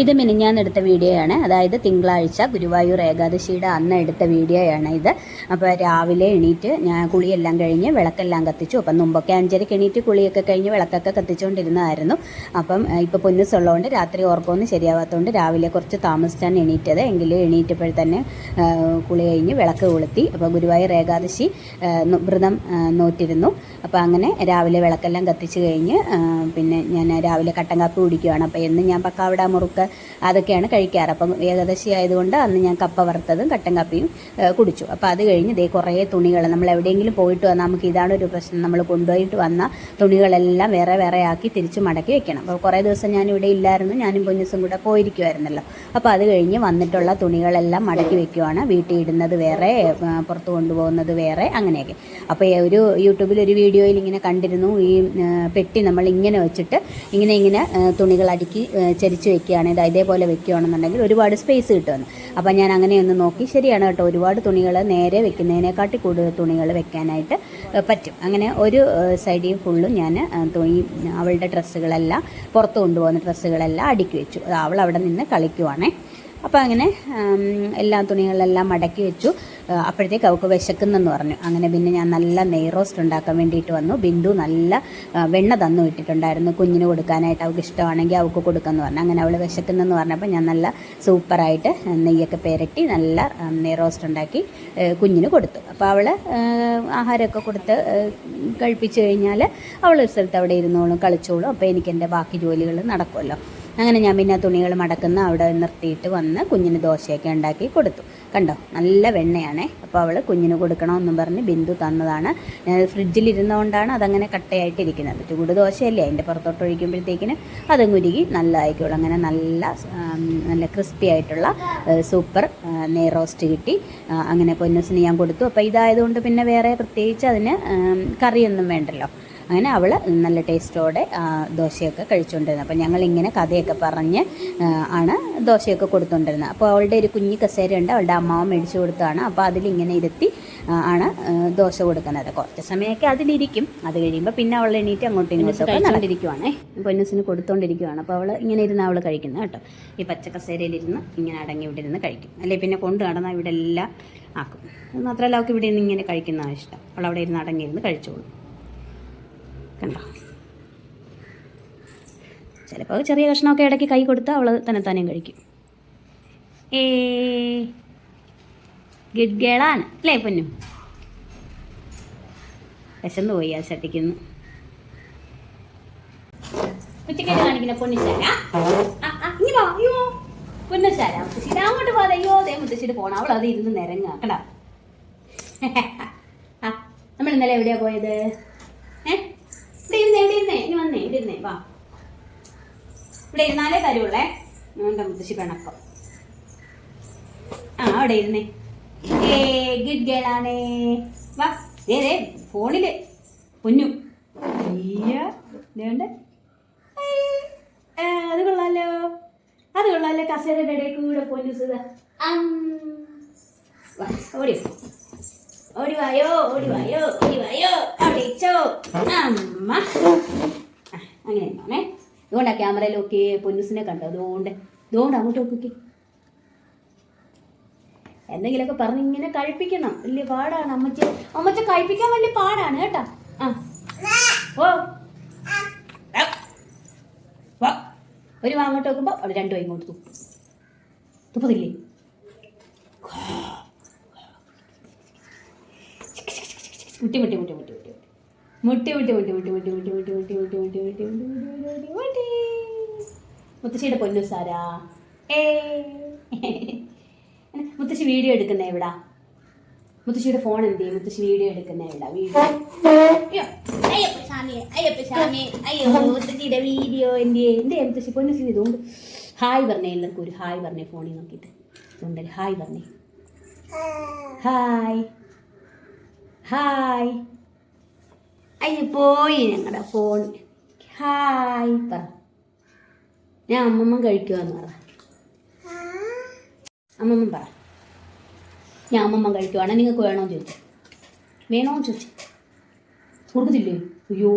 ഇത് മിനിഞ്ഞാന്ന് വീഡിയോ ആണ് അതായത് തിങ്കളാഴ്ച ഗുരുവായൂർ ഏകാദശിയുടെ അന്ന് എടുത്ത വീഡിയോയാണ് ഇത്. അപ്പോൾ രാവിലെ എണീറ്റ് ഞാൻ കുളിയെല്ലാം കഴിഞ്ഞ് വിളക്കെല്ലാം കത്തിച്ചു. അപ്പം മുമ്പൊക്കെ അഞ്ചരയ്ക്ക് എണീറ്റ് കുളിയൊക്കെ കഴിഞ്ഞ് വിളക്കൊക്കെ കത്തിച്ചുകൊണ്ടിരുന്നതായിരുന്നു അപ്പം ഇപ്പോൾ പൊന്നുസുള്ളതുകൊണ്ട് രാത്രി ഓർക്കൊന്നും ശരിയാവാത്തതുകൊണ്ട് രാവിലെ കുറച്ച് താമസിച്ചാണ് എണീറ്റത്. എങ്കിലും എണീറ്റപ്പോൾ തന്നെ കുളി കഴിഞ്ഞ് വിളക്ക് കൊളുത്തി. അപ്പോൾ ഗുരുവായൂർ ഏകാദശി വ്രതം നോറ്റിരുന്നു. അപ്പോൾ അങ്ങനെ രാവിലെ വിളക്കെല്ലാം കത്തിച്ച് കഴിഞ്ഞ് പിന്നെ ഞാൻ രാവിലെ കട്ടൻ കാപ്പി കുടിക്കുകയാണ് അപ്പോൾ എന്നും ഞാൻ പക്കാവിടാ മുറുക്ക് അതൊക്കെയാണ് കഴിക്കാറ്. അപ്പം ഏകാദശി ആയതുകൊണ്ട് അന്ന് ഞാൻ കപ്പ വറുത്തതും കട്ടൻ കാപ്പിയും കുടിച്ചു. അപ്പോൾ അത് കഴിഞ്ഞ് ദേ കുറേ തുണികൾ നമ്മൾ എവിടെയെങ്കിലും പോയിട്ട് വന്നാൽ നമുക്ക് ഇതാണ് ഒരു പ്രശ്നം. നമ്മൾ കൊണ്ടുപോയിട്ട് വന്ന തുണികളെല്ലാം വേറെ വേറെ ആക്കി തിരിച്ച് മടക്കി വെക്കണം. അപ്പോൾ കുറേ ദിവസം ഞാൻ ഇവിടെ ഇല്ലായിരുന്നു. ഞാനും പൊന്നിസും കൂടെ പോയിരിക്കുമായിരുന്നല്ലോ അപ്പോൾ അത് കഴിഞ്ഞ് വന്നിട്ടുള്ള തുണികളെല്ലാം മടക്കി വെക്കുവാണ്. വീട്ടിൽ ഇടുന്നത് വേറെ പുറത്ത് കൊണ്ടുപോകുന്നത് വേറെ അങ്ങനെയൊക്കെ. അപ്പോൾ ഒരു യൂട്യൂബിൽ ഒരു വീഡിയോയിൽ ഇങ്ങനെ കണ്ടിരുന്നു. ഈ പെട്ടി നമ്മൾ ഇങ്ങനെ വെച്ചിട്ട് ഇങ്ങനെ ഇങ്ങനെ തുണികൾ അടുക്കി ചരിച്ച് വെക്കുകയാണ് ഇത് ഇതേപോലെ വെക്കുകയാണെന്നുണ്ടെങ്കിൽ ഒരുപാട് സ്പേസ് കിട്ടുമെന്ന്. അപ്പോൾ ഞാൻ അങ്ങനെ ഒന്ന് നോക്കി ശരിയാണ് കേട്ടോ. ഒരുപാട് തുണികൾ നേരെ വെക്കുന്നതിനെക്കാട്ടി കൂടുതൽ തുണികൾ വെക്കാനായിട്ട് പറ്റും. അങ്ങനെ ഒരു സൈഡിൽ ഫുള്ളും ഞാൻ തുണി അവളുടെ ഡ്രസ്സുകളെല്ലാം പുറത്ത് കൊണ്ടുപോകുന്ന ഡ്രസ്സുകളെല്ലാം അടുക്കി വെച്ചു. അവൾ അവിടെ നിന്ന് കളിക്കുവാണേ. അപ്പോൾ അങ്ങനെ എല്ലാ തുണികളെല്ലാം മടക്കി വെച്ചു. അപ്പോഴത്തേക്ക് അവൾക്ക് വിശക്കുന്നെന്ന് പറഞ്ഞു. അങ്ങനെ പിന്നെ ഞാൻ നല്ല നെയ് റോസ്റ്റ് ഉണ്ടാക്കാൻ വേണ്ടിയിട്ട് വന്നു. ബിന്ദു നല്ല വെണ്ണ തന്നു വിട്ടിട്ടുണ്ടായിരുന്നു കുഞ്ഞിന് കൊടുക്കാനായിട്ട് അവൾക്ക് ഇഷ്ടമാണെങ്കിൽ അവൾക്ക് കൊടുക്കാമെന്ന് പറഞ്ഞു. അങ്ങനെ അവൾ വിശക്കുന്നെന്ന് പറഞ്ഞപ്പോൾ ഞാൻ നല്ല സൂപ്പറായിട്ട് നെയ്യൊക്കെ പെരട്ടി നല്ല നെയ് റോസ്റ്റ് ഉണ്ടാക്കി കുഞ്ഞിന് കൊടുത്തു. അപ്പോൾ അവൾ ആഹാരമൊക്കെ കൊടുത്ത് കഴിപ്പിച്ച് കഴിഞ്ഞാൽ അവൾ ഒരു സ്ഥലത്ത് അവിടെ ഇരുന്നോളും കളിച്ചോളും. അപ്പോൾ എനിക്ക് എന്റെ ബാക്കി ജോലികൾ നടക്കുമല്ലോ. അങ്ങനെ ഞാൻ പിന്നെ തുണികൾ മടക്കുന്ന അവിടെ നിർത്തിയിട്ട് വന്ന് കുഞ്ഞിന് ദോശയൊക്കെ ഉണ്ടാക്കി കൊടുത്തു. കണ്ടോ? നല്ല വെണ്ണയാണേ. അപ്പോൾ അവൾ കുഞ്ഞിന് കൊടുക്കണമെന്നും പറഞ്ഞ് ബിന്ദു തന്നതാണ്. ഇരുന്നുകൊണ്ടാണ് അതങ്ങനെ കട്ടയായിട്ടിരിക്കുന്നത്. ചൂട് ദോശയല്ലേ? അതിന്റെ പുറത്തോട്ട് ഒഴിക്കുമ്പോഴത്തേക്കിന് അത് നല്ല നല്ലതായിക്കോളും അങ്ങനെ നല്ല നല്ല ക്രിസ്പി ആയിട്ടുള്ള സൂപ്പർ നെയ് റോസ്റ്റ് കിട്ടി. അങ്ങനെ പൊന്നസിന് ഞാൻ കൊടുത്തു. അപ്പോൾ ഇതായതുകൊണ്ട് പിന്നെ വേറെ പ്രത്യേകിച്ച് അതിന് കറിയൊന്നും വേണ്ടല്ലോ. അങ്ങനെ അവൾ നല്ല ടേസ്റ്റോടെ ദോശയൊക്കെ കഴിച്ചുകൊണ്ടിരുന്നത് അപ്പോൾ ഞങ്ങളിങ്ങനെ കഥയൊക്കെ പറഞ്ഞ് ആണ് ദോശയൊക്കെ കൊടുത്തുകൊണ്ടിരുന്നത് അപ്പോൾ അവളുടെ ഒരു കുഞ്ഞി ഉണ്ട് അവളുടെ അമ്മാവൻ മേടിച്ചു കൊടുത്താണ് അപ്പോൾ അതിലിങ്ങനെ ഇരുത്തി ആണ് ദോശ കൊടുക്കുന്നത്. കുറച്ച് സമയമൊക്കെ അതിലിരിക്കും. അത് കഴിയുമ്പോൾ പിന്നെ അവൾ എണീറ്റ് അങ്ങോട്ടും ഇങ്ങോട്ടും ഒക്കെ നടന്നിരിക്കുവാണേ. പൊന്നസിന് കൊടുത്തുകൊണ്ടിരിക്കുവാണ് അപ്പോൾ അവൾ ഇങ്ങനെ ഇരുന്ന് അവൾ കഴിക്കുന്നത് കേട്ടോ. ഈ പച്ചക്കസേരയിലിരുന്ന് ഇങ്ങനെ അടങ്ങി ഇവിടെ ഇരുന്ന് കഴിക്കും. അല്ലെ പിന്നെ കൊണ്ട് നടന്നാൽ ഇവിടെ എല്ലാം ആക്കും. അത് മാത്രമല്ല അവൾക്ക് ഇവിടെ നിന്ന് ഇങ്ങനെ കഴിക്കുന്നതാണ് ഇഷ്ടം. അവൾ അവിടെ ഇരുന്ന് അടങ്ങിയിരുന്ന് കഴിച്ചോളും. കണ്ടോ? ചിലപ്പോൾ ചെറിയ കഷ്ണമൊക്കെ ഇടയ്ക്ക് കൈ കൊടുത്താൽ അവൾ തന്നെ തന്നെയും കഴിക്കും. ഏ ഗുഡ് ഗേളാണ് അല്ലേ പൊന്നു? വിശന്ന് പോയി ആ ചട്ടിക്കുന്നു. ഉച്ചക്കേറ്റ് കാണിക്കുന്ന പൊന്നിച്ചാര ഇനി വാ അയ്യോ പൊന്നച്ചാര മുത്തശ്ശിയുടെ അങ്ങോട്ട് പോകാതെ അയ്യോ ദേ മുത്തശ്ശിയുടെ പോണം അവൾ അത് ഇരുന്ന് നിരങ്ങ കണ്ടാ? നമ്മൾ ഇന്നലെ എവിടെയാ പോയത് ഏ ഇവിടെ ഇരുന്നേ ഇവിടെ ഇരുന്നേ ഇനി വന്നേ ഇരുന്നേ വാ. ഇവിടെ ഇരുന്നാലേ തരുള്ളേ. എന്റെ മുത്തശ്ശി പിണക്കം? ആ അവിടെ ഇരുന്നേ. ഏ ഗുഡ് ഗേളാണേ വാ. ദേ ഫോണിൽ. പൊന്നു അത് കൊള്ളാലോ. അത് കൊള്ളാലോ കസേരയുടെ ഇടയിൽ കൂടെ പൊന്നു സുഖ. ഓടി ഓടി വായോ ഓടി വായോ ഓടി വായോ. അവിടെ അമ്മ. അങ്ങനെ ഉണ്ടാണേ അതുകൊണ്ടാ ക്യാമറയിൽ ഒക്കെ പൊന്നുസിനെ കണ്ടു അതുകൊണ്ട് അതുകൊണ്ട് അങ്ങോട്ട് നോക്കി എന്തെങ്കിലുമൊക്കെ പറഞ്ഞ് ഇങ്ങനെ കഴിപ്പിക്കണം. വലിയ പാടാണ് അമ്മച്ചി. അമ്മച്ച കഴിപ്പിക്കാൻ വലിയ പാടാണ് കേട്ടാ. ആ. ഓ. ഒരു വാങ്ങോട്ട് നോക്കുമ്പോൾ അവിടെ രണ്ടു ഇങ്ങോട്ട് തുപ്പും തുപ്പതില്ലേ മുട്ടി മുട്ടി മുട്ടി മുട്ടി മുട്ടി മുട്ടി മുട്ടി മുട്ടി മുട്ടി മുട്ടി മുട്ടി മുട്ടി മുട്ടി മുട്ടി മുട്ടി മുട്ടി മുട്ടി മുട്ടി മുട്ടി മുത്തശ്ശിയുടെ പൊന്നു സാരാ ഏ മുത്തശ്ശി വീഡിയോ എടുക്കുന്ന എവിടാ മുത്തശ്ശിയുടെ ഫോൺ എന്ത് ചെയ്യും മുത്തശ്ശി വീഡിയോ എടുക്കുന്ന എവിടാ വീഡിയോ അയ്യോ മുത്തശ്ശി പൊന്നു സ്ഥിതി ഇതുകൊണ്ട് ഹായ് പറഞ്ഞേ എല്ലാവർക്കും ഒരു ഹായ് പറഞ്ഞേ ഫോണിൽ നോക്കിയിട്ട് ഉണ്ടല്ലേ ഹായ് പറഞ്ഞേ ഹായ് ഹായ് അയ്യോ പോയി ഞങ്ങളുടെ ഫോൺ ഹായ് പറ. ഞാൻ അമ്മമ്മ കഴിക്കുവാന്ന് പറ. അമ്മമ്മ പറ. ഞാൻ അമ്മമ്മ കഴിക്കുവാണ്. നിങ്ങൾക്ക് വേണോ ചോദിച്ചു വേണോ ചോദിച്ചു. കൊടുക്കത്തില്ലേ? അയ്യോ.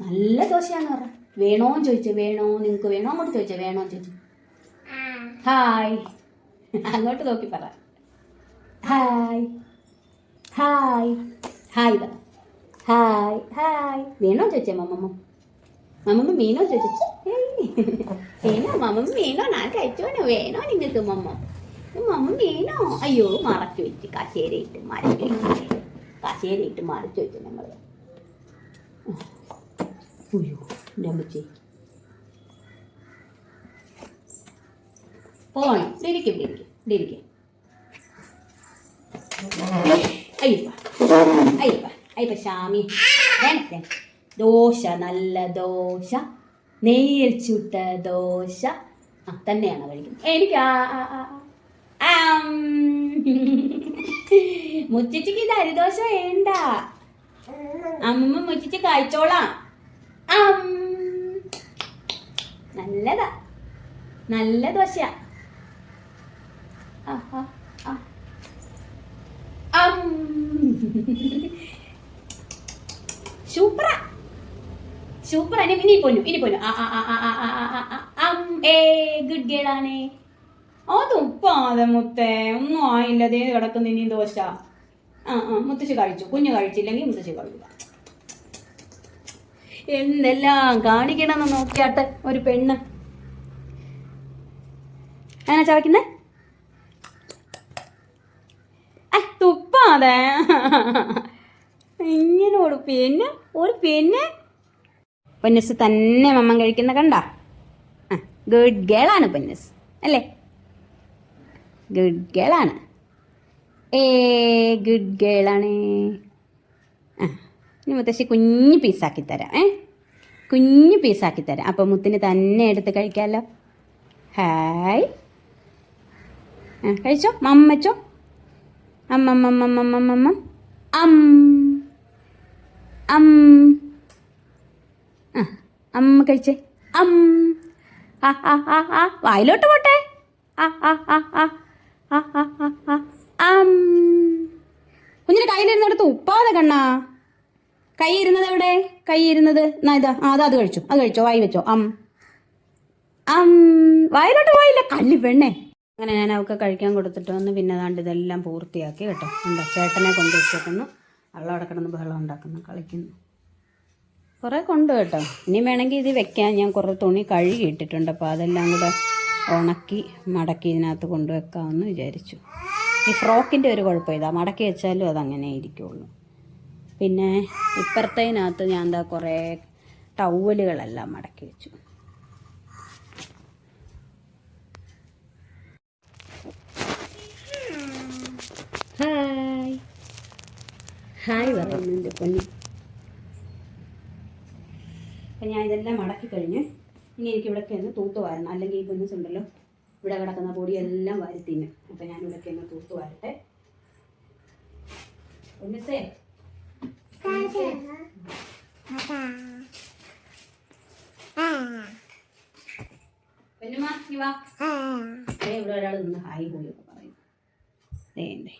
നല്ല ദോശയാന്ന് പറ. വേണോ ചോദിച്ചു. വേണോ? നിങ്ങൾക്ക് വേണോ? അങ്ങോട്ട് ചോദിച്ചു. വേണോ ചോദിച്ചു. ഹായ് അങ്ങോട്ട് നോക്കി പറ. Hi hi. ഹായ് പറ. ഹായ്. ഹായ്. വേണോ ചോദിച്ചേ മമ്മമ്മ മമ്മമ്മ മീനോ ചോദിച്ചു? വേണോ? മമ്മമ്മ മീനോ ഞാൻ കഴിച്ചോണോ വേണോ നിങ്ങൾക്ക് മമ്മ മമ്മ മീനോ അയ്യോ മറച്ചു വെച്ച് കശേരയിട്ട് മറച്ചു കശേരയിട്ട് മറച്ചു വെച്ചു ഞങ്ങൾ അയ്യോ എന്റെ അമ്മച്ചി. പോകണം അയ്യപ്പ. അയ്യപ്പ. അയ്യപ്പ ശാമി ദോശ നല്ല ദോശ. നെയ്യിൽ ചുട്ട ദോശ. ആ തന്നെയാണ് കഴിക്കുന്നത് എനിക്ക്. മുച്ചിച്ചിക്ക് ഇത് അരിദോശ വേണ്ട. അമ്മ മുച്ചിച്ച് കഴിച്ചോളാം. നല്ലതാ. നല്ല ദോശ ആ, ആ, ആ. സൂപ്പറാ സൂപ്പർ ഇനി ഇനി പൊന്നു ഇനി പൊന്നു. ആ ആ ആ ആ ആ ആ ആ ആ അം ഏ ഗുഡ് ഗേൾ ആണ്. അത് ഉപ്പാതെ മുത്തേ ഒന്നും ആയില്ല. ദേ കിടക്കുന്ന ഇനി ദോശ. ആ ആ മുത്തശ്ശി കഴിച്ചു. കുഞ്ഞ് കഴിച്ചില്ലെങ്കിൽ മുത്തശ്ശി കഴിക്കുക എന്തെല്ലാം കാണിക്കണമെന്ന് നോക്കിയാട്ടെ ഒരു പെണ്ണ്. അങ്ങനെ ചവയ്ക്കുന്നേ? തുപ്പാതെ ഇങ്ങനെ ഒരു പിന്നെ ഒരു പിന്നെ പൊന്നസ് തന്നെ മമ്മൻ കഴിക്കുന്ന കണ്ട? ഗുഡ് ഗേളാണ് പൊന്നസ് അല്ലേ? ഗുഡ് ഗേളാണ് ഏ ഗുഡ് ഗേളാണ് ആ ഇനി മുത്തശ്ശി കുഞ്ഞ് പീസാക്കി തരാം ഏ? കുഞ്ഞ് പീസാക്കി തരാം. അപ്പം മുത്തിന് തന്നെ എടുത്ത് കഴിക്കാമല്ലോ ഹായ് ആ കഴിച്ചോ? മമ്മച്ചോ? അമ്മമ്മമ്മമ്മമ്മമ്മ അം. അം. ആ അമ്മ കഴിച്ചേ. അം. ആ ആ ആ ആ. വായിലോട്ട് പോട്ടെ. ആ ആ ആ ആ ആ ആ ആ അം. കുഞ്ഞിന് കയ്യിലിരുന്നിടത്ത് ഉപ്പാതെ കണ്ണാ. കൈ ഇരുന്നത് എവിടെ? കൈ ഇരുന്നത് ഇതാ. ആ അത് അത് കഴിച്ചു. അത് കഴിച്ചോ. വായി വെച്ചോ. അം. അം. വായിലോട്ട് പോയില്ല. കല്ലി പെണ്ണേ. അങ്ങനെ ഞാൻ അവൾക്ക് കഴിക്കാൻ കൊടുത്തിട്ട് വന്ന് പിന്നെ ദാണ്ട് ഇതെല്ലാം പൂർത്തിയാക്കി കേട്ടോ. എന്താ ചേട്ടനെ കൊണ്ട് വെച്ചേക്കുന്നു. അവളവിടെ കിടന്ന് ബഹളം ഉണ്ടാക്കുന്നു കളിക്കുന്നു. കുറേ കൊണ്ട് കേട്ടോ. ഇനി വേണമെങ്കിൽ ഇത് വെക്കാൻ ഞാൻ കുറേ തുണി കഴുകി ഇട്ടിട്ടുണ്ട്. അപ്പോൾ അതെല്ലാം കൂടെ ഉണക്കി മടക്കി ഇതിനകത്ത് കൊണ്ടുവെക്കാമെന്ന് വിചാരിച്ചു. ഈ ഫ്രോക്കിന്റെ ഒരു കുഴപ്പം ഇതാ. മടക്കി വെച്ചാലും അതങ്ങനെ ഇരിക്കുള്ളൂ. പിന്നെ ഇപ്പുറത്തതിനകത്ത് ഞാൻ എന്താ കുറേ ടവലുകളെല്ലാം മടക്കി വെച്ചു ഹായ് ഹായ് പറയുന്നുണ്ട് പൊന്നി. അപ്പം ഞാൻ ഇതെല്ലാം മടക്കി കഴിഞ്ഞ് ഇനി എനിക്ക് ഇവിടെയൊക്കെ ഒന്ന് തൂത്ത് വാരണം. അല്ലെങ്കിൽ ഈ പൊന്നസ് ഇവിടെ കിടക്കുന്ന പൊടി എല്ലാം തിന്നും. അപ്പം ഞാൻ ഇവിടെയൊക്കെ ഒന്ന് തൂത്ത് വാരട്ടെ. പൊന്നിസേ. ഇവിടെ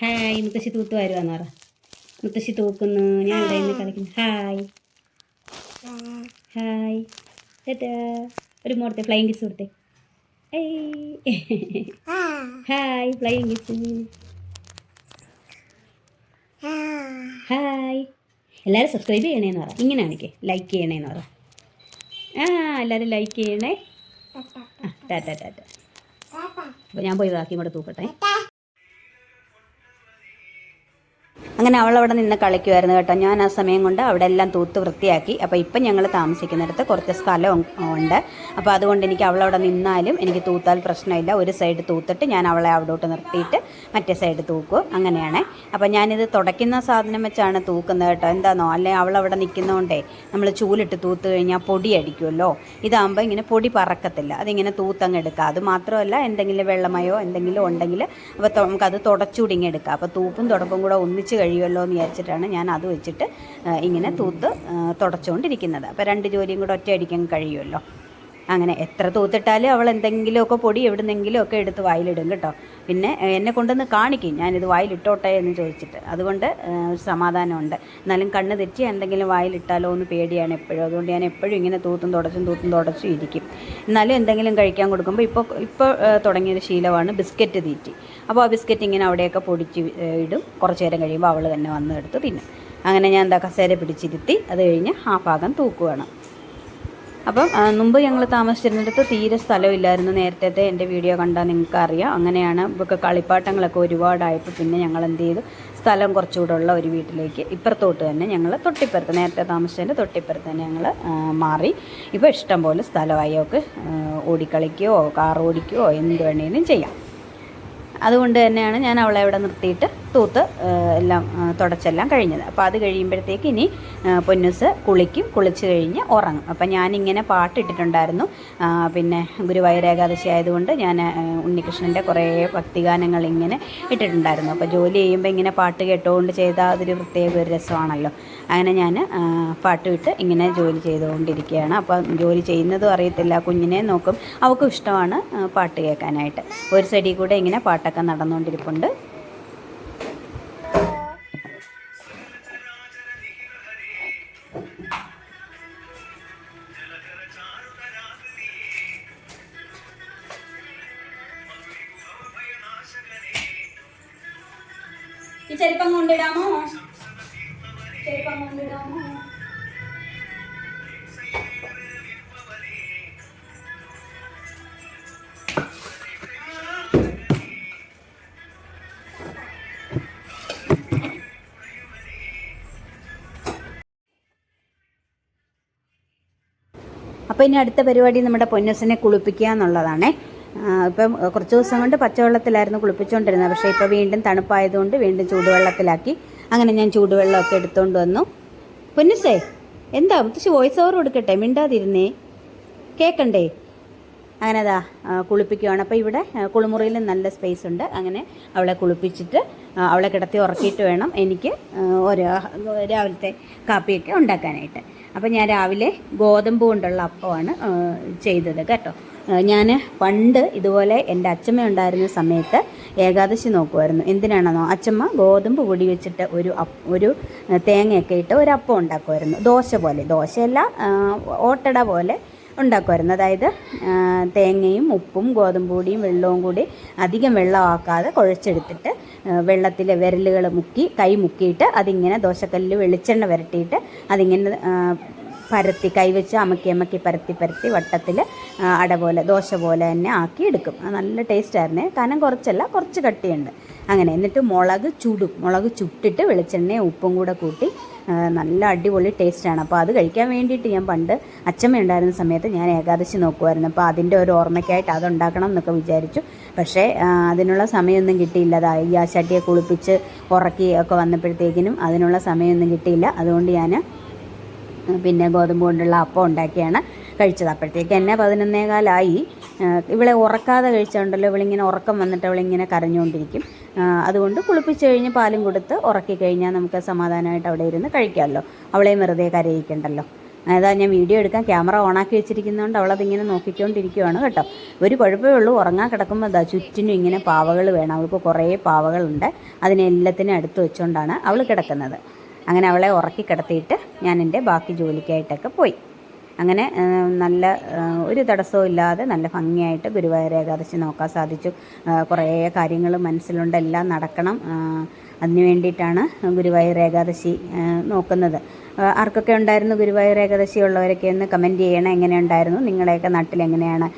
ഹായ്. ഹായ് മുത്തശ്ശി തൂത്ത് വരുവാന്ന് പറ. മുത്തശ്ശി തൂക്കുന്നു. ഞാൻ ഇവിടെ നിന്ന് കളിക്കുന്നു. Hi hi. ഒരു മോർത്തെ ഫ്ലൈങ് കിസ് കൊടുത്തേ. ഹായ് ഫ്ലൈങ് കിസ് ഹായ് എല്ലാവരും സബ്സ്ക്രൈബ് ചെയ്യണേന്ന് പറ. ഇങ്ങനെ ആണിക്കേ ലൈക്ക് ചെയ്യണേന്ന് പറ. ആ എല്ലാവരും ലൈക്ക് ചെയ്യണേ. ടാറ്റ ടാറ്റ അപ്പോൾ ഞാൻ പോയി ബാക്കി കൂടെ തൂക്കട്ടെ. അങ്ങനെ അവൾ അവിടെ നിന്ന് കളിക്കുമായിരുന്നു കേട്ടോ. ഞാൻ ആ സമയം കൊണ്ട് അവിടെ എല്ലാം തൂത്ത് വൃത്തിയാക്കി. അപ്പോൾ ഇപ്പം ഞങ്ങൾ താമസിക്കുന്നിടത്ത് കുറച്ച് സ്ഥലം ഉണ്ട്. അപ്പോൾ അതുകൊണ്ട് എനിക്ക് അവളവിടെ നിന്നാലും എനിക്ക് തൂത്താൽ പ്രശ്നമില്ല. ഒരു സൈഡ് തൂത്തിട്ട് ഞാൻ അവളെ അവിടോട്ട് നിർത്തിയിട്ട് മറ്റേ സൈഡ് തൂക്കും. അങ്ങനെയാണ്. അപ്പോൾ ഞാനിത് തുടയ്ക്കുന്ന സാധനം വെച്ചാണ് തൂക്കുന്നത് കേട്ടോ. എന്താണോ അല്ലെ അവളവിടെ നിൽക്കുന്നതുകൊണ്ടേ നമ്മൾ ചൂലിട്ട് തൂത്ത് കഴിഞ്ഞാൽ പൊടി അടിക്കുമല്ലോ ഇതാകുമ്പോൾ ഇങ്ങനെ പൊടി പറക്കത്തില്ല. അതിങ്ങനെ തൂത്തങ്ങ് എടുക്കുക അത് മാത്രമല്ല എന്തെങ്കിലും വെള്ളമയോ എന്തെങ്കിലും ഉണ്ടെങ്കിൽ അപ്പോൾ നമുക്കത് തുടച്ചുകൂടി ഇങ്ങനെ എടുക്കാം. അപ്പോൾ തൂപ്പും തുടപ്പും കൂടെ ഒന്നിച്ച് കഴിയുമല്ലോ എന്ന് വിചാരിച്ചിട്ടാണ് ഞാൻ അത് വെച്ചിട്ട് ഇങ്ങനെ തൂത്ത് തുടച്ചുകൊണ്ടിരിക്കുന്നത് അപ്പോൾ രണ്ട് ജോലിയും കൂടെ ഒറ്റയടിക്കാൻ കഴിയുമല്ലോ. അങ്ങനെ എത്ര തൂത്തിട്ടാലും അവൾ എന്തെങ്കിലുമൊക്കെ പൊടി എവിടുന്നെങ്കിലുമൊക്കെ എടുത്ത് വായിലിടും കേട്ടോ. പിന്നെ എന്നെ കൊണ്ടൊന്ന് കാണിക്കും. ഞാനിത് വായിലിട്ടോട്ടെ എന്ന് ചോദിച്ചിട്ട്. അതുകൊണ്ട് സമാധാനമുണ്ട്. എന്നാലും കണ്ണ് തെറ്റി എന്തെങ്കിലും വായിലിട്ടാലോ എന്ന് പേടിയാണ് എപ്പോഴും. അതുകൊണ്ട് ഞാൻ എപ്പോഴും ഇങ്ങനെ തൂത്തും തുടച്ചും തൂത്തും തുടച്ചും ഇരിക്കും. എന്നാലും എന്തെങ്കിലും കഴിക്കാൻ കൊടുക്കുമ്പോൾ ഇപ്പോൾ ഇപ്പോൾ തുടങ്ങിയൊരു ശീലമാണ് ബിസ്ക്കറ്റ് തീറ്റി. അപ്പോൾ ആ ബിസ്ക്കറ്റ് ഇങ്ങനെ അവിടെയൊക്കെ പൊടിച്ച് ഇടും. കുറച്ച് നേരം കഴിയുമ്പോൾ അവൾ തന്നെ വന്ന് എടുത്ത് തിന്നും. അങ്ങനെ ഞാൻ എന്താ കസേര പിടിച്ചിരുത്തി. അത് കഴിഞ്ഞ് ആ ഭാഗം തൂക്കുവാണ് അപ്പം മുമ്പ് ഞങ്ങൾ താമസിച്ചിരുന്നിടത്ത് തീരെ സ്ഥലമില്ലായിരുന്നു. നേരത്തെ എന്റെ വീഡിയോ കണ്ടാൽ നിങ്ങൾക്ക് അറിയാം അങ്ങനെയാണ് ഇപ്പോൾ കളിപ്പാട്ടങ്ങളൊക്കെ ഒരുപാടായപ്പോൾ പിന്നെ ഞങ്ങൾ എന്ത് ചെയ്തു സ്ഥലം കുറച്ചുകൂടെ ഉള്ള ഒരു വീട്ടിലേക്ക് ഇപ്പുറത്തോട്ട് തന്നെ ഞങ്ങൾ തൊട്ടിപ്പുറത്ത് നേരത്തെ താമസിച്ചതിന്റെ തൊട്ടിപ്പുറത്ത് തന്നെ ഞങ്ങൾ മാറി. ഇപ്പോൾ ഇഷ്ടംപോലെ സ്ഥലമായി ഒക്കെ ഓടിക്കളിക്കുകയോ കാർ ഓടിക്കുകയോ എന്ത് വേണേലും ചെയ്യാം. അതുകൊണ്ട് തന്നെയാണ് ഞാൻ അവളെ അവിടെ നിർത്തിയിട്ട് തൂത്ത് എല്ലാം തുടച്ചെല്ലാം കഴിഞ്ഞത്. അപ്പോൾ അത് കഴിയുമ്പോഴത്തേക്ക് ഇനി പൊന്നുസ് കുളിക്കും. കുളിച്ച് കഴിഞ്ഞ് ഉറങ്ങും. അപ്പം ഞാനിങ്ങനെ പാട്ടിട്ടിട്ടുണ്ടായിരുന്നു. പിന്നെ ഗുരുവായൂർ ഏകാദശി ആയതുകൊണ്ട് ഞാൻ ഉണ്ണികൃഷ്ണന്റെ കുറേ ഭക്തിഗാനങ്ങൾ ഇങ്ങനെ ഇട്ടിട്ടുണ്ടായിരുന്നു. അപ്പോൾ ജോലി ചെയ്യുമ്പോൾ ഇങ്ങനെ പാട്ട് കേട്ടുകൊണ്ട് ചെയ്താൽ അതൊരു പ്രത്യേക ഒരു രസമാണല്ലോ. അങ്ങനെ ഞാൻ പാട്ട് വിട്ട് ഇങ്ങനെ ജോലി ചെയ്തുകൊണ്ടിരിക്കുകയാണ്. അപ്പോൾ ജോലി ചെയ്യുന്നതും അറിയത്തില്ല. കുഞ്ഞിനെ നോക്കും. അവൾക്കും ഇഷ്ടമാണ് പാട്ട് കേൾക്കാനായിട്ട്. ഒരു സൈഡിൽ കൂടെ ഇങ്ങനെ പാട്ടൊക്കെ നടന്നുകൊണ്ടിരിപ്പുണ്ട്. അപ്പോൾ ഇനി അടുത്ത പരിപാടി നമ്മുടെ പൊന്നസിനെ കുളിപ്പിക്കുക എന്നുള്ളതാണേ. ഇപ്പം കുറച്ച് ദിവസം കൊണ്ട് പച്ചവെള്ളത്തിലായിരുന്നു കുളിപ്പിച്ചുകൊണ്ടിരുന്നത് പക്ഷേ ഇപ്പോൾ വീണ്ടും തണുപ്പായതുകൊണ്ട് വീണ്ടും ചൂടുവെള്ളത്തിലാക്കി അങ്ങനെ ഞാൻ ചൂടുവെള്ളമൊക്കെ എടുത്തുകൊണ്ട് വന്നു. പൊന്നസേ എന്താ മുത്തശ്ശി വോയിസ് ഓവർ കൊടുക്കട്ടെ? മിണ്ടാതിരുന്നേ. കേൾക്കണ്ടേ അങ്ങനെ അതാ കുളിപ്പിക്കുകയാണ് അപ്പോൾ ഇവിടെ കുളിമുറിയിൽ നല്ല സ്പേസ് ഉണ്ട്. അങ്ങനെ അവളെ കുളിപ്പിച്ചിട്ട് അവളെ കിടത്തി ഉറക്കിയിട്ട് വേണം എനിക്ക് ഓരോ രാവിലത്തെ കാപ്പിയൊക്കെ ഉണ്ടാക്കാനായിട്ട്. അപ്പോൾ ഞാൻ രാവിലെ ഗോതമ്പ് കൊണ്ടുള്ള അപ്പമാണ് ചെയ്തത് കേട്ടോ. ഞാൻ പണ്ട് ഇതുപോലെ എന്റെ അച്ഛമ്മ ഉണ്ടായിരുന്ന സമയത്ത് ഏകാദശി നോക്കുമായിരുന്നു എന്തിനാണെന്നോ അച്ഛമ്മ ഗോതമ്പ് പൊടി വെച്ചിട്ട് ഒരു ഒരു തേങ്ങയൊക്കെ ഇട്ട് ഒരു അപ്പം ഉണ്ടാക്കുമായിരുന്നു ദോശ പോലെ ദോശയല്ല ഓട്ടട പോലെ ഉണ്ടാക്കുമായിരുന്നു. അതായത് തേങ്ങയും ഉപ്പും ഗോതമ്പ് പൊടിയും വെള്ളവും കൂടി അധികം വെള്ളമാക്കാതെ കുഴച്ചെടുത്തിട്ട് വെള്ളത്തിൽ വിരലുകൾ മുക്കി കൈ മുക്കിയിട്ട് അതിങ്ങനെ ദോശക്കല്ലിൽ വെളിച്ചെണ്ണ വരട്ടിയിട്ട് അതിങ്ങനെ പരത്തി കൈവച്ച് അമക്കി അമക്കി പരത്തി പരത്തി വട്ടത്തിൽ അട പോലെ ദോശ പോലെ തന്നെ ആക്കി എടുക്കും. അത് നല്ല ടേസ്റ്റായിരുന്നേ കനം കുറച്ചല്ല കുറച്ച് കട്ടിയുണ്ട്. അങ്ങനെ എന്നിട്ട് മുളക് ചുടും. മുളക് ചുട്ടിട്ട് വെളിച്ചെണ്ണയും ഉപ്പും കൂടെ കൂട്ടി നല്ല അടിപൊളി ടേസ്റ്റാണ് അപ്പോൾ അത് കഴിക്കാൻ വേണ്ടിയിട്ട് ഞാൻ പണ്ട് അച്ഛമ്മ ഉണ്ടായിരുന്ന സമയത്ത് ഞാൻ ഏകാദശി നോക്കുമായിരുന്നു അപ്പോൾ അതിന്റെ ഒരു ഓർമ്മയ്ക്കായിട്ട് അതുണ്ടാക്കണം എന്നൊക്കെ വിചാരിച്ചു. പക്ഷേ അതിനുള്ള സമയമൊന്നും കിട്ടിയില്ല. അതാ ഈ ആ ചട്ടിയെ കുളിപ്പിച്ച് ഉറക്കി ഒക്കെ വന്നപ്പോഴത്തേക്കിനും അതിനുള്ള സമയമൊന്നും കിട്ടിയില്ല. അതുകൊണ്ട് ഞാൻ പിന്നെ ഗോതമ്പ് കൊണ്ടുള്ള അപ്പം ഉണ്ടാക്കിയാണ് കഴിച്ചത്. അപ്പോഴത്തേക്ക് എന്നെ പതിനൊന്നേകാലായി. ഇവളെ ഉറക്കാതെ കഴിച്ചുകൊണ്ടല്ലോ ഇവളിങ്ങനെ ഉറക്കം വന്നിട്ട് അവളിങ്ങനെ കരഞ്ഞുകൊണ്ടിരിക്കും അതുകൊണ്ട് കുളിപ്പിച്ച് കഴിഞ്ഞ് പാലും കൊടുത്ത് ഉറക്കി കഴിഞ്ഞാൽ നമുക്ക് സമാധാനമായിട്ട് അവിടെ ഇരുന്ന് കഴിക്കാമല്ലോ. അവളെയും വെറുതെ കരയിക്കണ്ടല്ലോ. അതാ ഞാൻ വീഡിയോ എടുക്കാൻ ക്യാമറ ഓണാക്കി വെച്ചിരിക്കുന്നതുകൊണ്ട് അവളതിങ്ങനെ നോക്കിക്കൊണ്ടിരിക്കുവാണ് കേട്ടോ. ഒരു കുഴപ്പമേ ഉള്ളൂ. ഉറങ്ങാൻ കിടക്കുമ്പോൾ എന്താ ചുറ്റിനും ഇങ്ങനെ പാവകൾ വേണം. അവൾക്ക് കുറേ പാവകളുണ്ട്. അതിനെ എല്ലാത്തിനും അടുത്ത് വെച്ചുകൊണ്ടാണ് അവൾ കിടക്കുന്നത്. അങ്ങനെ അവളെ ഉറക്കി കിടത്തിയിട്ട് ഞാൻ എന്റെ ബാക്കി ജോലിക്കായിട്ടൊക്കെ പോയി. അങ്ങനെ നല്ല ഒരു തടസ്സവും ഇല്ലാതെ നല്ല ഭംഗിയായിട്ട് ഗുരുവായൂർ ഏകാദശി നോക്കാൻ സാധിച്ചു. കുറേ കാര്യങ്ങൾ മനസ്സിലുണ്ട് എല്ലാം നടക്കണം. അതിനു വേണ്ടിയിട്ടാണ് ഗുരുവായൂർ ഏകാദശി നോക്കുന്നത്. ആർക്കൊക്കെ ഉണ്ടായിരുന്നു ഗുരുവായൂർ ഏകാദശി ഉള്ളവരൊക്കെ ഒന്ന് കമന്റ് ചെയ്യണം എങ്ങനെ ഉണ്ടായിരുന്നു നാട്ടിൽ എങ്ങനെയാണ്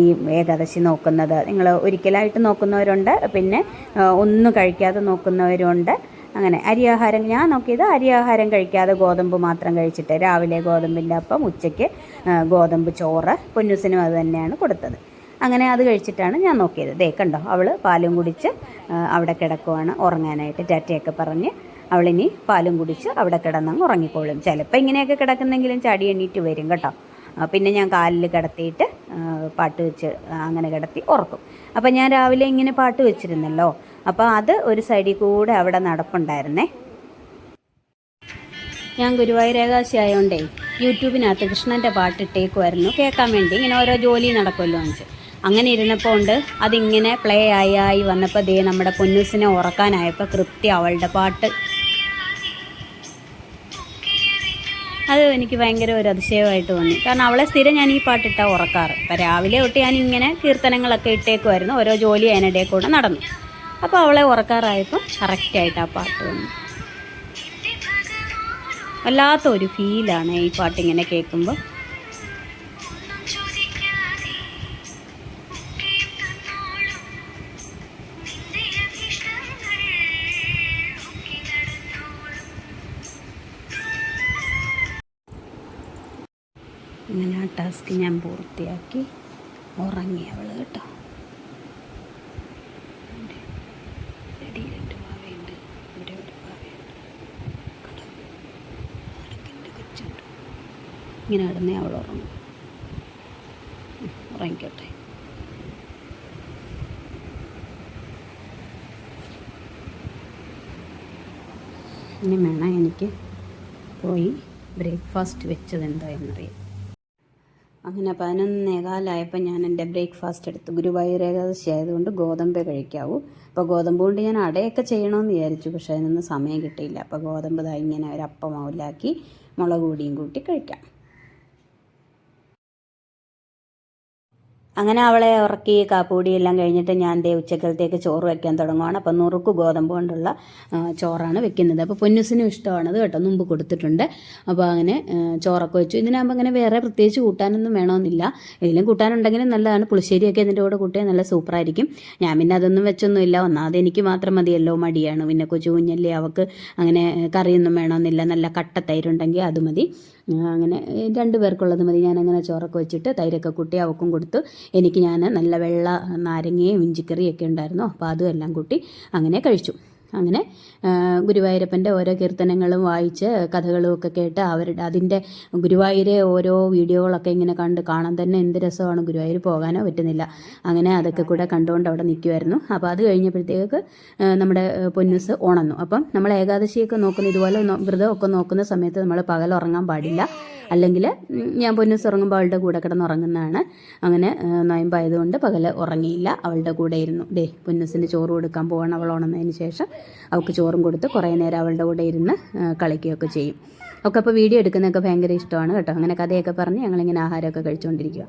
ഈ ഏകാദശി നോക്കുന്നത്? നിങ്ങൾ ഒരിക്കലായിട്ട് നോക്കുന്നവരുണ്ട് പിന്നെ ഒന്നും കഴിക്കാതെ നോക്കുന്നവരുണ്ട്. അങ്ങനെ അരിയാഹാരം ഞാൻ നോക്കിയത് അരിയാഹാരം കഴിക്കാതെ ഗോതമ്പ് മാത്രം കഴിച്ചിട്ട് രാവിലെ ഗോതമ്പിന്റെ അപ്പം ഉച്ചയ്ക്ക് ഗോതമ്പ് ചോറ് പൊന്നൂസിനും അത് തന്നെയാണ് കൊടുത്തത്. അങ്ങനെ അത് കഴിച്ചിട്ടാണ് ഞാൻ നോക്കിയത്. ദേ കണ്ടോ അവൾ പാലും കുടിച്ച് അവിടെ കിടക്കുവാണ് ഉറങ്ങാനായിട്ട് ടാറ്റയൊക്കെ പറഞ്ഞ്. അവളിനി പാലും കുടിച്ച് അവിടെ കിടന്നങ്ങ് ഉറങ്ങിക്കോളും. ചിലപ്പോൾ ഇങ്ങനെയൊക്കെ കിടക്കുന്നെങ്കിലും ചടി എണ്ണീറ്റ് വരും കേട്ടോ. പിന്നെ ഞാൻ കാലിൽ കിടത്തിയിട്ട് പാട്ട് വെച്ച് അങ്ങനെ കിടത്തി ഉറക്കും. അപ്പം ഞാൻ രാവിലെ ഇങ്ങനെ പാട്ട് വെച്ചിരുന്നല്ലോ അപ്പോൾ അത് ഒരു സൈഡിൽ കൂടെ അവിടെ നടപ്പുണ്ടായിരുന്നേ. ഞാൻ ഗുരുവായൂർ ഏകാദശി ആയതുകൊണ്ടേ യൂട്യൂബിനകത്ത് കൃഷ്ണന്റെ പാട്ട് ഇട്ടേക്കുമായിരുന്നു കേൾക്കാൻ വേണ്ടി ഇങ്ങനെ ഓരോ ജോലി നടക്കുമല്ലോ എന്ന് വെച്ച്. അങ്ങനെ ഇരുന്നപ്പോൾ ഉണ്ട് അതിങ്ങനെ പ്ലേ ആയി ആയി വന്നപ്പോൾ ദേ നമ്മുടെ പൊന്നൂസിനെ ഉറക്കാനായപ്പോൾ കൃത്യം അവളുടെ പാട്ട്. അത് എനിക്ക് ഭയങ്കര ഒരു അതിശയമായിട്ട് തോന്നി. കാരണം അവളെ സ്ഥിരം ഞാൻ ഈ പാട്ടിട്ടാണ് ഉറക്കാറ്. അപ്പം രാവിലെ തൊട്ട് ഞാൻ ഇങ്ങനെ കീർത്തനങ്ങളൊക്കെ ഇട്ടേക്കുമായിരുന്നു ഓരോ ജോലി അതിനിടയിൽ കൂടെ നടന്നു. അപ്പോൾ അവളെ ഉറക്കാറായപ്പോൾ കറക്റ്റായിട്ട് ആ പാട്ട് വന്നു. വല്ലാത്ത ഒരു ഫീലാണ് ഈ പാട്ടിങ്ങനെ കേൾക്കുമ്പോൾ അങ്ങനെ ആ ടാസ്ക് ഞാൻ പൂർത്തിയാക്കി ഉറങ്ങി അവൾ കേട്ടോ. ഇങ്ങനെ കിടന്നേ അവൾ ഉറങ്ങും ഉറങ്ങിക്കോട്ടെ. ഇനി വേണം എനിക്ക് പോയി ബ്രേക്ക്ഫാസ്റ്റ് വെച്ചത് എന്താ എന്നറിയാം അങ്ങനെ പതിനൊന്നേകാലായപ്പോൾ ഞാൻ എന്റെ ബ്രേക്ക്ഫാസ്റ്റ് എടുത്തു ഗുരുവായൂർ ഏകാദശി ആയതുകൊണ്ട് ഗോതമ്പേ കഴിക്കാവൂ. അപ്പോൾ ഗോതമ്പ് കൊണ്ട് ഞാൻ അടയൊക്കെ ചെയ്യണമെന്ന് വിചാരിച്ചു പക്ഷേ അതിനൊന്നും സമയം കിട്ടിയില്ല. അപ്പോൾ ഗോതമ്പ് ഇങ്ങനെ ഒരു അപ്പമാവിലാക്കി മുളക് പൊടിയും കൂട്ടി കഴിക്കാം. അങ്ങനെ അവളെ ഉറക്കി കാപ്പൂടി എല്ലാം കഴിഞ്ഞിട്ട് ഞാൻ ദേ ഉച്ചക്കലത്തേക്ക് ചോറ് വെക്കാൻ തുടങ്ങുവാണ്. അപ്പം നുറുക്ക് ഗോതമ്പ് കൊണ്ടുള്ള ചോറാണ് വെക്കുന്നത്. അപ്പോൾ പൊന്നുസിനും ഇഷ്ടമാണത് കേട്ടോ. മുമ്പ് കൊടുത്തിട്ടുണ്ട്. അപ്പോൾ അങ്ങനെ ചോറൊക്കെ വെച്ചു. ഇതിനാകുമ്പോൾ അങ്ങനെ വേറെ പ്രത്യേകിച്ച് കൂട്ടാനൊന്നും വേണമെന്നില്ല. ഇതിലും കൂട്ടാനുണ്ടെങ്കിലും നല്ലതാണ്. പുളിശ്ശേരിയൊക്കെ ഇതിന്റെ കൂടെ കൂട്ടിയാൽ നല്ല സൂപ്പറായിരിക്കും. ഞാൻ പിന്നെ അതൊന്നും വെച്ചൊന്നുമില്ല. ഒന്നാമത് എനിക്ക് മാത്രം മതിയല്ലോ മടിയാണ്. പിന്നെ കൊച്ചു കുഞ്ഞല്ലേ അവൾക്ക് അങ്ങനെ കറിയൊന്നും വേണമെന്നില്ല. നല്ല കട്ട തൈരുണ്ടെങ്കിൽ അത് മതി. അങ്ങനെ രണ്ട് പേർക്കുള്ളത് മതി. ഞാനങ്ങനെ ചോറൊക്കെ വെച്ചിട്ട് തൈരൊക്കെ കൂട്ടി അവക്കും കൊടുത്തു. എനിക്ക് ഞാൻ നല്ല വെള്ള നാരങ്ങയും ഇഞ്ചിക്കറിയൊക്കെ ഉണ്ടായിരുന്നു. അപ്പോൾ അതും എല്ലാം കൂട്ടി അങ്ങനെ കഴിച്ചു. അങ്ങനെ ഗുരുവായൂരപ്പന്റെ ഓരോ കീർത്തനങ്ങളും വായിച്ച് കഥകളും ഒക്കെ കേട്ട് അവരുടെ അതിന്റെ ഗുരുവായൂരെ ഓരോ വീഡിയോകളൊക്കെ ഇങ്ങനെ കണ്ട് കാണാൻ തന്നെ എന്ത് രസമാണ് ഗുരുവായൂർ പോകാനോ പറ്റുന്നില്ല. അങ്ങനെ അതൊക്കെ കൂടെ കണ്ടുകൊണ്ട് അവിടെ നിൽക്കുമായിരുന്നു അപ്പോൾ അത് കഴിഞ്ഞപ്പോഴത്തേക്ക് നമ്മുടെ പൊന്നുസ് ഉണർന്നു അപ്പം നമ്മൾ ഏകാദശിയൊക്കെ നോക്കുന്ന ഇതുപോലെ വ്രതമൊക്കെ നോക്കുന്ന സമയത്ത് നമ്മൾ പകൽ ഉറങ്ങാൻ പാടില്ല. അല്ലെങ്കിൽ ഞാൻ പൊന്നു ഉറങ്ങുമ്പോൾ അവളുടെ കൂടെ കിടന്ന് ഉറങ്ങുന്നതാണ് അങ്ങനെ നോയമ്പായതുകൊണ്ട് പകൽ ഉറങ്ങിയില്ല. അവളുടെ കൂടെ ഇരുന്നു. ദേ പൊന്നുസിന് ചോറ് കൊടുക്കാൻ പോകണം അവൾ ഉണർന്നതിന് ശേഷം. അവൾക്ക് ചോറും കൊടുത്ത് കുറേ നേരം അവളുടെ കൂടെ ഇരുന്ന് കളിക്കുകയൊക്കെ ചെയ്യും. ഒക്കെ അപ്പോൾ വീഡിയോ എടുക്കുന്നതൊക്കെ ഭയങ്കര ഇഷ്ടമാണ് കേട്ടോ. അങ്ങനെ കഥയൊക്കെ പറഞ്ഞ് ഞങ്ങളിങ്ങനെ ആഹാരമൊക്കെ കഴിച്ചുകൊണ്ടിരിക്കുക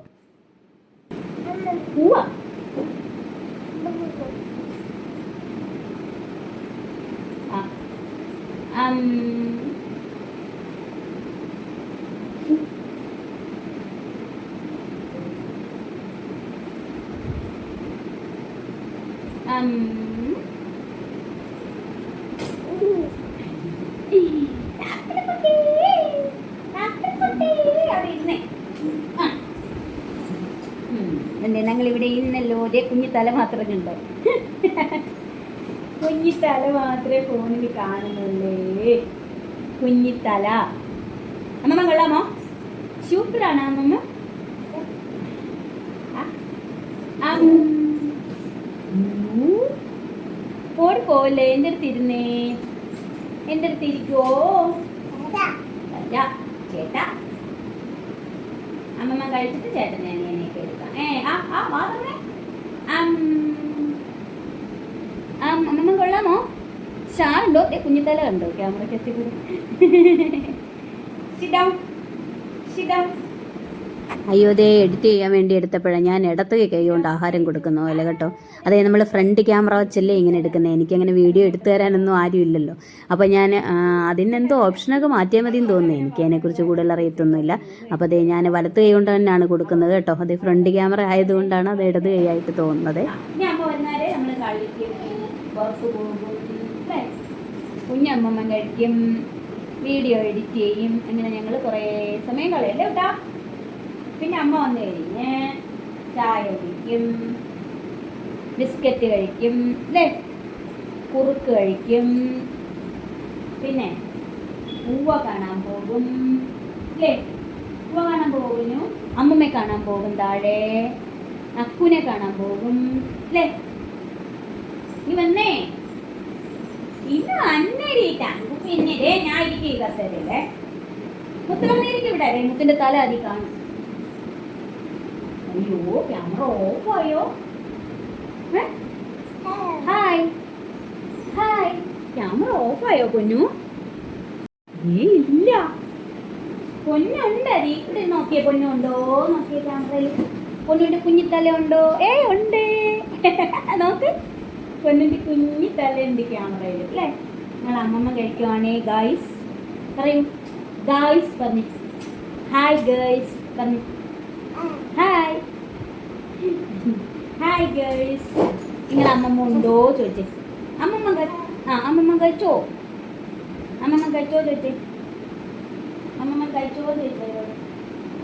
എന്തേ ഞങ്ങൾ ഇവിടെ ഇന്നല്ലോ ഒരേ കുഞ്ഞി തല മാത്രമേ കണ്ടോ. കുഞ്ഞി തല മാത്രമേ ഫോണിൽ കാണുന്നുള്ളേ. കുഞ്ഞി തല അമ്മമ്മ കൊള്ളാമോ? സൂപ്പറാണ് അമ്മമ്മ ആ? അം. ഊ. ഓടി പോവല്ലേ എന്റെ അടുത്ത് ഇരുന്നേ. എന്റെ അടുത്ത് ഇരിക്കുവോ? ചേട്ടാ. അമ്മമ്മ കഴിച്ചിട്ട് ചേട്ടനെ അനിയനെയൊക്കെ എടുക്കാം. ഏ ആ ആ വാ. അം, അമ്മമ്മ കൊള്ളാമോ? ഷാറുണ്ടോ ഏ കുഞ്ഞിത്തല കണ്ടോ? ക്യാമറയ്ക്ക് എത്തിക്കൂടി ശിതം സിഡൗൺ അയ്യോ ദേ എഡിറ്റ് ചെയ്യാൻ വേണ്ടി എടുത്തപ്പോഴാണ് ഞാൻ ഇടത്ത് കൈകൊണ്ട് ആഹാരം കൊടുക്കുന്നു അല്ലേ കേട്ടോ. അതെ നമ്മൾ ഫ്രണ്ട് ക്യാമറ വെച്ചല്ലേ ഇങ്ങനെ എടുക്കുന്നത് എനിക്കങ്ങനെ വീഡിയോ എടുത്തു തരാനൊന്നും ആരും ഇല്ലല്ലോ. അപ്പോൾ ഞാൻ അതിനെന്തോ ഓപ്ഷനൊക്കെ മാറ്റിയാൽ മതി എന്ന് തോന്നുന്നു. എനിക്ക് അതിനെക്കുറിച്ച് കൂടുതൽ അറിയത്തൊന്നുമില്ല. അപ്പോൾ അതേ ഞാൻ വലത്ത് കൈ കൊണ്ട് തന്നെയാണ് കൊടുക്കുന്നത് കേട്ടോ. അത് ഫ്രണ്ട് ക്യാമറ ആയതുകൊണ്ടാണ് അത് ഇടത് കൈയായിട്ട് തോന്നുന്നത്. കുഞ്ഞമ്മമ്മ കഴിക്കും വീഡിയോ എഡിറ്റ് ചെയ്യും. അങ്ങനെ ഞങ്ങൾ കുറേ സമയം കളയല്ലേ കേട്ടാ പിന്നെ അമ്മ വന്നു കഴിഞ്ഞ് ചായ കുടിക്കും ബിസ്ക്കറ്റ് കഴിക്കും അല്ലേ കുറുക്ക് കഴിക്കും പിന്നെ പൂവ കാണാൻ പോകും അല്ലേ പൂവ കാണാൻ പോകുന്നു അമ്മമ്മയെ കാണാൻ പോകും താഴെ അക്കുനെ കാണാൻ പോകും അല്ലേ നീ വന്നേ? ഇത് അന്നേരിട്ടാ പിന്നെ ഞാൻ ഇരിക്കും ഈ കസേരയിലെ. മുത്ത് വന്നിരിക്കും ഇവിടെ മുത്തിന്റെ തല അതി കാണും. അയ്യോ ക്യാമറ ഓഫ് ആയോ ഏ? ഹായ്. ഹായ്. ക്യാമറ ഓഫ് ആയോ പൊന്നു? ഏ ഇല്ല. പൊന്നുണ്ട്. അരി ഇവിടെ നോക്കിയേ പൊന്നുണ്ടോ നോക്കിയേ ക്യാമറയിൽ. പൊന്നിന്റെ കുഞ്ഞിത്തല ഉണ്ടോ? ഏ ഉണ്ട്. നോക്ക്. പൊന്നിന്റെ കുഞ്ഞിത്തല ഉണ്ട് ക്യാമറയിൽ അല്ലേ? നിങ്ങൾ അമ്മമ്മ കഴിക്കുവാണേ ഗായ്സ്. പറയൂ. ഗായ്സ് പറഞ്ഞു. ഹായ് ഗേൾസ് പറഞ്ഞു. ഹായ്. ഹായ് ഗേൾസ് നിങ്ങൾ അമ്മമ്മ ഉണ്ടോ ചോദിച്ചേ. അമ്മമ്മ ആ അമ്മമ്മ കഴിച്ചോ? അമ്മമ്മ കഴിച്ചോ ചോദിച്ചേ. അമ്മമ്മ കഴിച്ചോ ചോദിച്ചോ.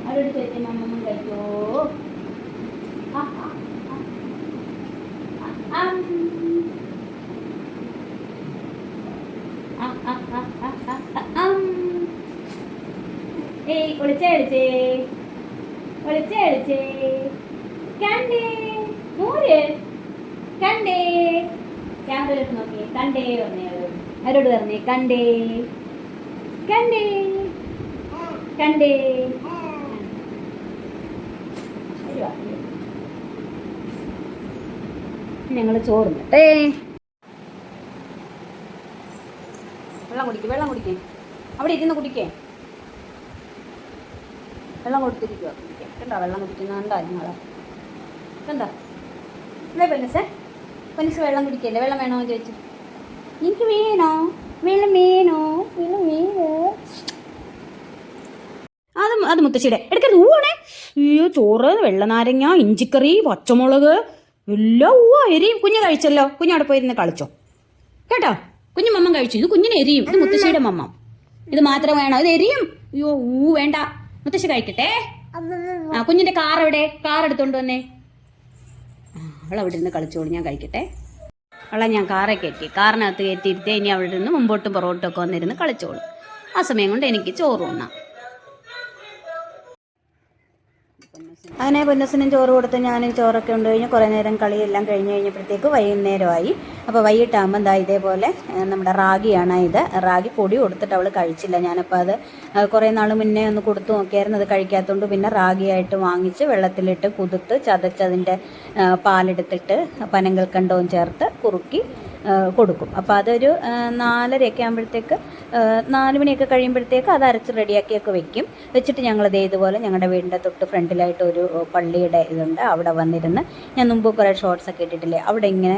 അവരോട് ചോദിച്ചേ അമ്മമ്മ കഴിച്ചോ. ഏയ് ഒളിച്ചേ ഒളിച്ചേ. ഒളിച്ചേ ഒളിച്ചേ. കണ്ടേ നൂറ് കണ്ടേ ക്യാമറയിലോട്ട് നോക്കിയേ കണ്ടേ പറഞ്ഞേ അവരോട് പറഞ്ഞേ കണ്ടേ. കണ്ടേ. കണ്ടേ. ഞങ്ങൾ ചോറുണ്ടേ വെള്ളം കുടിക്കും വെള്ളം കുടിക്കേ. അവിടെ ഇരുന്ന് കുടിക്കേ. വെള്ളം കൊടുത്തിരിക്കുക കുടിക്കാം. കണ്ടോ? വെള്ളം കുടിക്കുന്ന കണ്ടോ? നിങ്ങളെ കണ്ടോ? അല്ലേ പൊന്നസേ പൊന്നസ് വെള്ളം കുടിക്കല്ലേ? വെള്ളം വേണോ എന്ന് ചോദിച്ചു. എനിക്ക് വേണോ? വെള്ളം വേണോ? വെള്ളം വേണോ? അത് അത് മുത്തശ്ശിയുടെ. എടുക്കരുത് ഊവാണേ. അയ്യോ ചോറ് വെള്ളനാരങ്ങ ഇഞ്ചിക്കറി പച്ചമുളക് എല്ലാം ഊവ എരിയും. കുഞ്ഞ് കഴിച്ചല്ലോ. കുഞ്ഞവിടെ പോയിരുന്ന് കളിച്ചോ. കേട്ടോ? കുഞ്ഞു മമ്മ കഴിച്ചു. ഇത് കുഞ്ഞിന് എരിയും. ഇത് മുത്തശ്ശിയുടെ മമ്മ. ഇത് മാത്രം വേണോ? ഇത് എരിയും. അയ്യോ ഊ വേണ്ട. മുത്തശ്ശി കഴിക്കട്ടെ. ആ കുഞ്ഞിന്റെ കാർ എവിടെ? കാർ എടുത്തോണ്ട് വന്നേ. അവൾ അവിടെ ഇരുന്ന് കളിച്ചോളൂ ഞാൻ കഴിക്കട്ടെ. അവളെ ഞാൻ കാറെ കയറ്റി കാറിനകത്ത് കയറ്റിയിരുത്തി ഇനി അവിടെ നിന്ന് മുമ്പോട്ടും പുറകോട്ടും ഒക്കെ വന്നിരുന്ന് കളിച്ചോളും. ആ സമയം കൊണ്ട് എനിക്ക് ചോറ് ഉണ്ണാം അങ്ങനെ പൊന്നസിനും ചോറ് കൊടുത്ത് ഞാൻ ചോറൊക്കെ ഉണ്ട് കഴിഞ്ഞ് കുറേ നേരം കളിയെല്ലാം കഴിഞ്ഞ് കഴിഞ്ഞപ്പോഴത്തേക്ക് വൈകുന്നേരമായി. അപ്പോൾ വൈകിട്ടാകുമ്പോൾ എന്താ ഇതേപോലെ നമ്മുടെ റാഗിയാണ് ഇത്. റാഗി പൊടി കൊടുത്തിട്ട് അവൾ കഴിച്ചില്ല. ഞാനപ്പോൾ അത് കുറേ നാൾ മുന്നേ ഒന്ന് കൊടുത്തു നോക്കിയായിരുന്നു. അത് കഴിക്കാത്തതുകൊണ്ട് പിന്നെ റാഗിയായിട്ട് വാങ്ങിച്ച് വെള്ളത്തിലിട്ട് കുതിർത്ത് ചതച്ചതിന്റെ പാലെടുത്തിട്ട് പാലെടുത്തിട്ട് പനങ്കൽക്കണ്ടവും ചേർത്ത് കുറുക്കി കൊടുക്കും. അപ്പോൾ അതൊരു നാലരയൊക്കെ ആകുമ്പോഴത്തേക്ക് നാല് മണിയൊക്കെ കഴിയുമ്പോഴത്തേക്ക് അത് അരച്ച് റെഡിയാക്കിയൊക്കെ വെക്കും. വെച്ചിട്ട് ഞങ്ങളത് ഇതുപോലെ ഞങ്ങളുടെ വീടിന്റെ തൊട്ട് ഫ്രണ്ടിലായിട്ട് ഒരു പള്ളിയുടെ ഇതുണ്ട്. അവിടെ വന്നിരുന്ന് ഞാൻ മുമ്പ് കുറേ ഷോർട്സ് ഒക്കെ ഇട്ടിട്ടില്ലേ അവിടെ ഇങ്ങനെ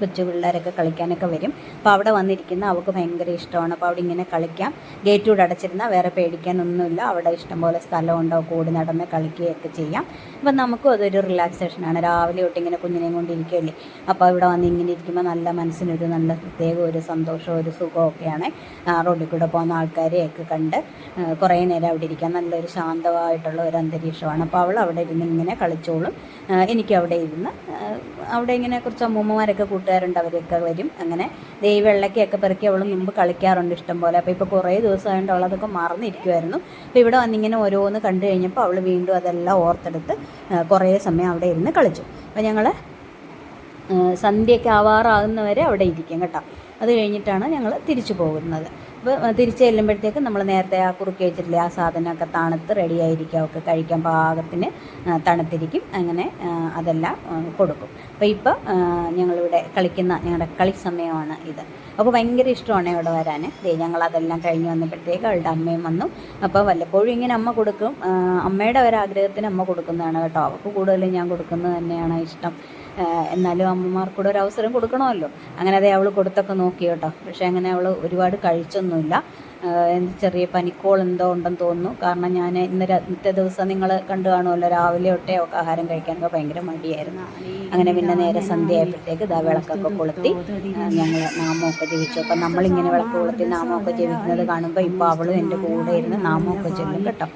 കൊച്ചു പിള്ളേരൊക്കെ കളിക്കാനൊക്കെ വരും. അപ്പോൾ അവിടെ വന്നിരിക്കുന്ന അവൾക്ക് ഭയങ്കര ഇഷ്ടമാണ്. അപ്പോൾ അവിടെ ഇങ്ങനെ കളിക്കാം. ഗേറ്റ് കൂടെ അടച്ചിരുന്നാൽ വേറെ പേടിക്കാനൊന്നുമില്ല. അവിടെ ഇഷ്ടംപോലെ സ്ഥലമുണ്ടോ കൂടി നടന്ന് കളിക്കുകയൊക്കെ ചെയ്യാം. അപ്പം നമുക്കും അതൊരു റിലാക്സേഷനാണ് രാവിലെ തൊട്ട് ഇങ്ങനെ കുഞ്ഞിനെയും കൊണ്ടിരിക്കുകയല്ലേ അപ്പോൾ ഇവിടെ വന്ന് ഇങ്ങനെ ഇരിക്കുമ്പോൾ നല്ല മനസ്സിനൊരു നല്ല പ്രത്യേക ഒരു സന്തോഷവും ഒരു സുഖമൊക്കെയാണ് റോഡിൽ കൂടെ പോകുന്ന ആൾക്കാരെയൊക്കെ കണ്ട് കുറേ നേരം അവിടെ ഇരിക്കാൻ നല്ലൊരു ശാന്തമായിട്ടുള്ള ഒരു അന്തരീക്ഷമാണ്. അപ്പോൾ അവൾ അവിടെ ഇരുന്ന് ഇങ്ങനെ കളിച്ചോളും. എനിക്ക് അവിടെ ഇരുന്ന് അവിടെ ഇങ്ങനെ കുറച്ച് അമ്മൂമ്മമാരൊക്കെ കൂട്ടുകാരുണ്ട് അവരൊക്കെ വരും. അങ്ങനെ ദൈവ ഈ വെള്ളക്കൊക്കെ പെറുക്കി അവൾ മുമ്പ് കളിക്കാറുണ്ട് ഇഷ്ടം പോലെ. അപ്പോൾ ഇപ്പോൾ കുറേ ദിവസമായിട്ട് അവൾ അതൊക്കെ മറന്നിരിക്കുമായിരുന്നു അപ്പോൾ ഇവിടെ വന്നിങ്ങനെ ഓരോന്ന് കണ്ടു കഴിഞ്ഞപ്പോൾ അവൾ വീണ്ടും അതെല്ലാം ഓർത്തെടുത്ത് കുറേ സമയം അവിടെ ഇരുന്ന് കളിച്ചു. അപ്പോൾ ഞങ്ങൾ സന്ധ്യയൊക്കെ ആവാറാകുന്നവരെ അവിടെ ഇരിക്കും കേട്ടോ. അത് കഴിഞ്ഞിട്ടാണ് ഞങ്ങൾ തിരിച്ചു പോകുന്നത്. അപ്പോൾ തിരിച്ചു ചെല്ലുമ്പോഴത്തേക്ക് നമ്മൾ നേരത്തെ ആ കുറുക്കി വെച്ചിട്ടില്ലേ ആ സാധനമൊക്കെ തണുത്ത് റെഡി ആയിരിക്കും. അവർക്ക് കഴിക്കാൻ പാകത്തിന് തണുത്തിരിക്കും. അങ്ങനെ അതെല്ലാം കൊടുക്കും. അപ്പോൾ ഇപ്പോൾ ഞങ്ങളിവിടെ കളിക്കുന്ന ഞങ്ങളുടെ കളി സമയമാണ് ഇത്. അപ്പോൾ ഭയങ്കര ഇഷ്ടമാണ് ഇവിടെ വരാൻ ദേ ഞങ്ങൾ അതെല്ലാം കഴിഞ്ഞ് വന്നപ്പോഴത്തേക്ക് അവളുടെ അമ്മയും വന്നു. അപ്പോൾ വല്ലപ്പോഴും ഇങ്ങനെ അമ്മ കൊടുക്കും. അമ്മയുടെ ഒരാഗ്രഹത്തിന് അമ്മ കൊടുക്കുന്നതാണ് കേട്ടോ. അവൾക്ക് കൂടുതലും ഞാൻ കൊടുക്കുന്നത് തന്നെയാണ് ഇഷ്ടം. എന്നാലും അമ്മമാർക്കൂടെ ഒരു അവസരം കൊടുക്കണമല്ലോ. അങ്ങനെ അതേ അവൾ കൊടുത്തൊക്കെ നോക്കി കേട്ടോ. പക്ഷേ അങ്ങനെ അവൾ ഒരുപാട് കഴിച്ചൊന്നുമില്ല. ചെറിയ പനിക്കോൾ എന്തോ ഉണ്ടെന്ന് തോന്നുന്നു. കാരണം ഞാൻ ഇന്ന് ഇന്നത്തെ ദിവസം നിങ്ങൾ കണ്ടു കാണുമല്ലോ രാവിലെ ഒട്ടേ ഒക്കെ ആഹാരം കഴിക്കാനൊക്കെ ഭയങ്കര മടിയായിരുന്നു. അങ്ങനെ പിന്നെ നേരെ സന്ധ്യ ആയപ്പോഴത്തേക്ക് ഇതാ വിളക്കൊക്കെ കൊളുത്തി ഞങ്ങൾ നാമമൊക്കെ ജപിച്ചു. അപ്പം നമ്മളിങ്ങനെ വിളക്ക് കൊളുത്തി നാമമൊക്കെ ജപിക്കുന്നത് കാണുമ്പോൾ ഇപ്പോൾ അവളും എന്റെ കൂടെ ഇരുന്ന് നാമമൊക്കെ ചൊല്ലും കേട്ടോ.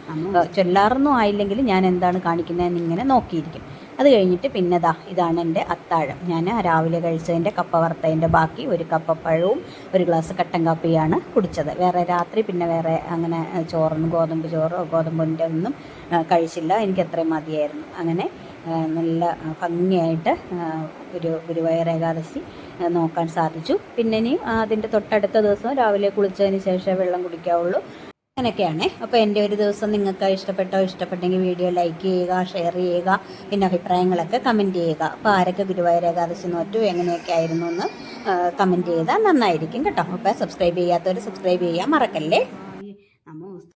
ചൊല്ലാറൊന്നും ആയില്ലെങ്കിൽ ഞാൻ എന്താണ് കാണിക്കുന്നതെന്ന് ഇങ്ങനെ നോക്കിയിരിക്കും. അത് കഴിഞ്ഞിട്ട് പിന്നെ ദാ ഇതാണ് എന്റെ അത്താഴം. ഞാൻ രാവിലെ കഴിച്ചതിന്റെ കപ്പ വറുത്തതിന്റെ ബാക്കി ഒരു കപ്പപ്പഴവും ഒരു ഗ്ലാസ് കട്ടൻ കാപ്പിയാണ് കുടിച്ചത്. വേറെ രാത്രി പിന്നെ വേറെ അങ്ങനെ ചോറും ഗോതമ്പ് ചോറോ ഗോതമ്പിന്റെ ഒന്നും കഴിച്ചില്ല. എനിക്ക് അത്രയും മതിയായിരുന്നു. അങ്ങനെ നല്ല ഭംഗിയായിട്ട് ഒരു ഗുരുവായൂർ ഏകാദശി നോക്കാൻ സാധിച്ചു. പിന്നെ ഇനി അതിന്റെ തൊട്ടടുത്ത ദിവസം രാവിലെ കുളിച്ചതിന് ശേഷം വെള്ളം കുടിക്കാവുള്ളൂ. അങ്ങനെയൊക്കെയാണ്. അപ്പോൾ എന്റെ ഒരു ദിവസം നിങ്ങൾക്ക് ഇഷ്ടപ്പെട്ടോ ഇഷ്ടപ്പെട്ടെങ്കിൽ വീഡിയോ ലൈക്ക് ചെയ്യുക ഷെയർ ചെയ്യുക പിന്നെ അഭിപ്രായങ്ങളൊക്കെ കമന്റ് ചെയ്യുക. അപ്പോൾ ആരൊക്കെ ഗുരുവായൂർ ഏകാദശി നോറ്റു എങ്ങനെയൊക്കെ ആയിരുന്നു എന്ന് കമന്റ് ചെയ്താൽ നന്നായിരിക്കും കേട്ടോ. അപ്പോൾ സബ്സ്ക്രൈബ് ചെയ്യാത്തവർ സബ്സ്ക്രൈബ് ചെയ്യാൻ മറക്കല്ലേ?